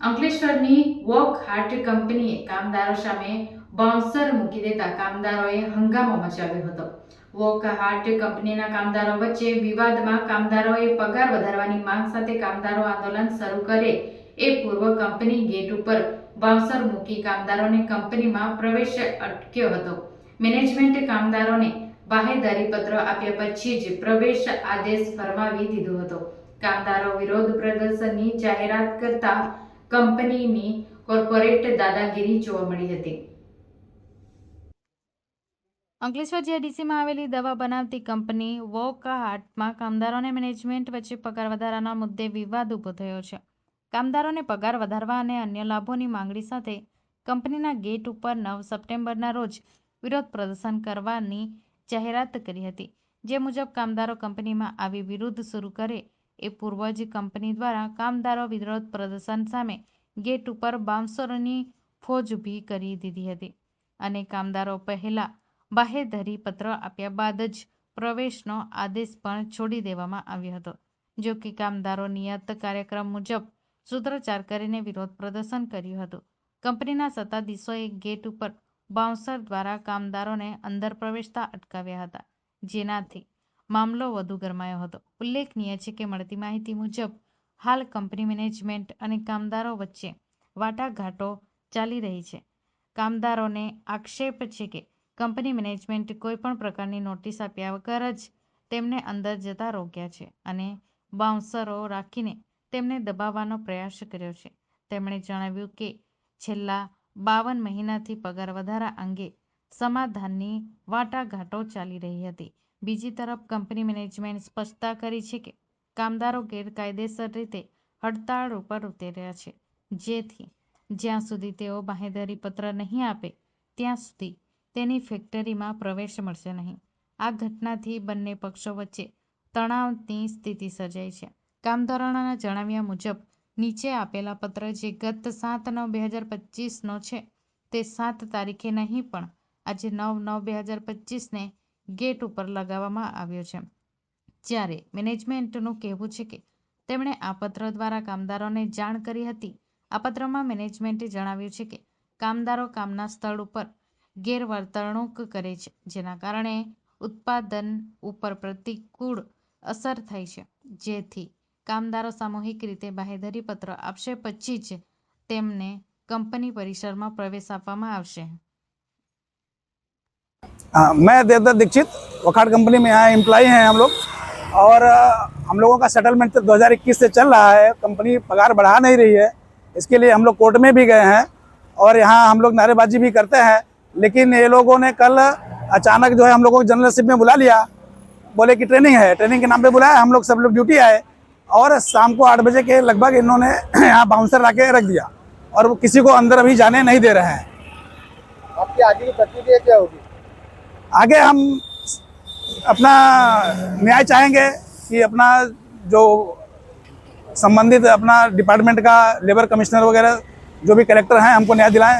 અંકલેશ્વરની walk heart કંપનીએ કામદારો સામે બાઉન્સર મૂકી દેતા કામદારોએ હંગામો મચાવ્યો હતો. વોક હાર્ટ કંપનીના કામદારો વચ્ચે વિવાદમાં કામદારોએ પગાર વધારવાની માંગ સાથે કામદારો આંદોલન શરૂ કરે એ પૂર્વ કંપની ગેટ ઉપર બાઉન્સર મૂકી કામદારોને કંપનીમાં પ્રવેશ અટક્યો હતો. મેનેજમેન્ટ કામદારોને બાહેદારી પત્ર આપ્યા પછી જ પ્રવેશ આદેશ ફરમાવી દીધો હતો. કામદારો વિરોધ પ્રદર્શનની જાહેરાત કરતા કંપનીની કોર્પોરેટ દાદાગીરી જોવા મળી હતી. અંકલેશ્વર જીઆઈડીસીમાં આવેલી દવા બનાવતી કંપની વોકા હાર્ટમાં કામદારોને મેનેજમેન્ટ વચ્ચે પગાર વધારાના મુદ્દે વિવાદ ઊભો થયો છે. કામદારોને પગાર વધારવા અને અન્ય લાભોની માંગણી સાથે કંપનીના ગેટ ઉપર નવ સપ્ટેમ્બરના રોજ વિરોધ પ્રદર્શન કરવાની જાહેરાત કરી હતી. જે મુજબ કામદારો કંપનીમાં આવી વિરુદ્ધ શરૂ કરે એ પૂર્વજ કંપની દ્વારા કામદારો વિરોધ પ્રદર્શન સામે ગેટ ઉપર બાઉન્સરોની ફોજ ઊભી કરી દીધી હતી અને કામદારો પહેલા બાહેધરી પત્ર આપ્યા બાદ જ પ્રવેશનો આદેશ પણ છોડી દેવામાં આવ્યો હતો. જો કે કામદારો નિયત કાર્યક્રમ મુજબ સૂત્રોચ્ચાર કરીને વિરોધ પ્રદર્શન કર્યું હતું. કંપનીના સત્તાધીશોએ ગેટ ઉપર બાઉન્સર દ્વારા કામદારોને અંદર પ્રવેશતા અટકાવ્યા હતા. જેનાથી મામલો વધુ ગરમાયો હતો. ઉલ્લેખનીય છે કે મળતી માહિતી મુજબ, હાલ કંપની મેનેજમેન્ટ અને કામદારો વચ્ચે વાટાઘાટો ચાલી રહી છે. કામદારોને આક્ષેપ છે કે કંપની મેનેજમેન્ટ કોઈપણ પ્રકારની નોટિસ આપ્યા વગર જ તેમને અંદર જતા રોક્યા છે અને બાઉન્સરો રાખીને તેમને દબાવવાનો પ્રયાસ કર્યો છે. તેમણે જણાવ્યું કે છેલ્લા બાવન મહિનાથી પગાર વધારા અંગે સમાધાનની વાટાઘાટો ચાલી રહી હતી. બીજી તરફ કંપની મેનેજમેન્ટ સ્પષ્ટતા કરી છે કે કામદારો ગેરકાયદેસર રીતે હડતાળ ઉપર ઉતર્યા છે. જેથી જ્યાં સુધી તેઓ બાહેધરી પત્ર નહીં આપે, ત્યાં સુધી તેની ફેક્ટરીમાં પ્રવેશ મળશે નહીં. આ ઘટનાથી બંને પક્ષો વચ્ચે તણાવની સ્થિતિ સર્જાઈ છે. કામદારોના જણાવ્યા મુજબ, નીચે આપેલા પત્ર જે ગત સાત નવ બે હજાર પચીસનો છે, તે સાત તારીખે નહીં પણ આજે નવ નવ બે હજાર પચીસને ગેટ ઉપર લગાવવામાં આવ્યો છે. જ્યારે મેનેજમેન્ટનું કહેવું છે કે તેમણે આ પત્ર દ્વારા કામદારોને જાણ કરી હતી, આ પત્રમાં મેનેજમેન્ટે જણાવ્યું છે કે કામદારો કામના સ્થળ ઉપર ગેરવર્તણૂક કરે છે, જેના કારણે ઉત્પાદન ઉપર પ્રતિકૂળ અસર થાય છે. જેથી કામદારો સામૂહિક રીતે બાહેધરી પત્ર આપશે પછી જ તેમને કંપની પરિસરમાં પ્રવેશ આપવામાં આવશે. हाँ, मैं देवदत्त दीक्षित वखाड़ कंपनी में यहाँ एम्प्लॉई हैं हम लोग। और हम लोगों का सेटलमेंट तो 2021 से चल रहा है कंपनी पगार बढ़ा नहीं रही है। इसके लिए हम लोग कोर्ट में भी गए हैं और यहाँ हम लोग नारेबाजी भी करते हैं। लेकिन ये लोगों ने कल अचानक जो है हम लोगों को जनरलशिप में बुला लिया। बोले कि ट्रेनिंग है ट्रेनिंग के नाम पे बुलाया हम लोग सब लोग ड्यूटी आए। और शाम को आठ बजे के लगभग इन्होंने यहाँ बाउंसर ला रख दिया। और किसी को अंदर अभी जाने नहीं दे रहे हैं। आपकी आगे की प्रतिक्रिया क्या होगी? आगे हम अपना न्याय चाहेंगे कि अपना जो संबंधित अपना डिपार्टमेंट का लेबर कमिश्नर वगैरह जो भी कलेक्टर हैं हमको न्याय दिलाएं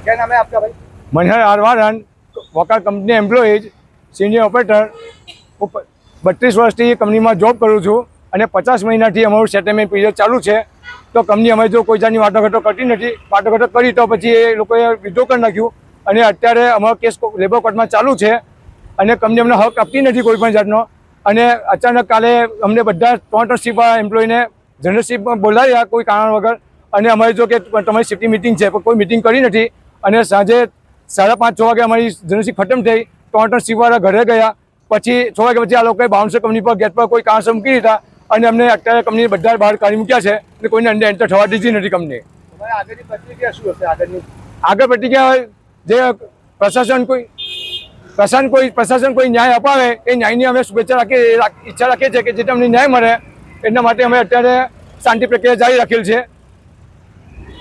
क्या नाम है आपका भाई Manhar આરવારન વોકાર company employees senior operator હું પ- બત્રીસ વર્ષથી એ કંપનીમાં જોબ કરું છું અને પચાસ મહિનાથી અમારું સેટલમેન્ટ પીરિયડ ચાલુ છે તો કંપની અમે જો કોઈ જાતની વાટાઘાટો કરતી નથી વાટાઘાટો કરી તો પછી એ લોકોએ વિડ્રો કરી નાખ્યું અને અત્યારે અમારો કેસ લેબર કોર્ટમાં ચાલુ છે અને કંપની અમને હક આપતી નથી કોઈ પણ જાતનો. અને અચાનક કાલે અમને બધા ત્રણ ત્રણ શિપવાળા એમ્પ્લોયીને જનરલ જનરલશીપમાં બોલાવ્યા કોઈ કારણ વગર. અને અમારી જો કે તમારી શિફ્ટની મિટિંગ છે પણ કોઈ મિટિંગ કરી નથી. અને સાંજે સાડા પાંચ છ વાગે અમારી જનરલશીપ ખતમ થઈ ત્રણ ત્રણ શિપવાળા ઘરે ગયા. પછી છ વાગ્યા પછી આ લોકોએ બાઉન્સર કંપની પર ગેટ પર કોઈ કારણસર મૂકી દીધા. અને અમને અત્યારે કંપની બધા બહાર કાઢી મૂક્યા છે અને કોઈને અંદર એન્ટર થવા દીધી નથી કંપની આગળની પ્રતિક્રિયા શું હશે? આગળની? આગળ પ્રતિક્રિયા જે પ્રશાસન કોઈ પ્રશાસન કોઈ પ્રશાસન કોઈ ન્યાય અપાવે, એ ન્યાયની અમે શુભેચ્છા રાખીએ ઈચ્છા રાખીએ છીએ કે જેથી અમને ન્યાય મળે. એના માટે અમે અત્યારે શાંતિ પ્રક્રિયા જારી રાખેલ છે.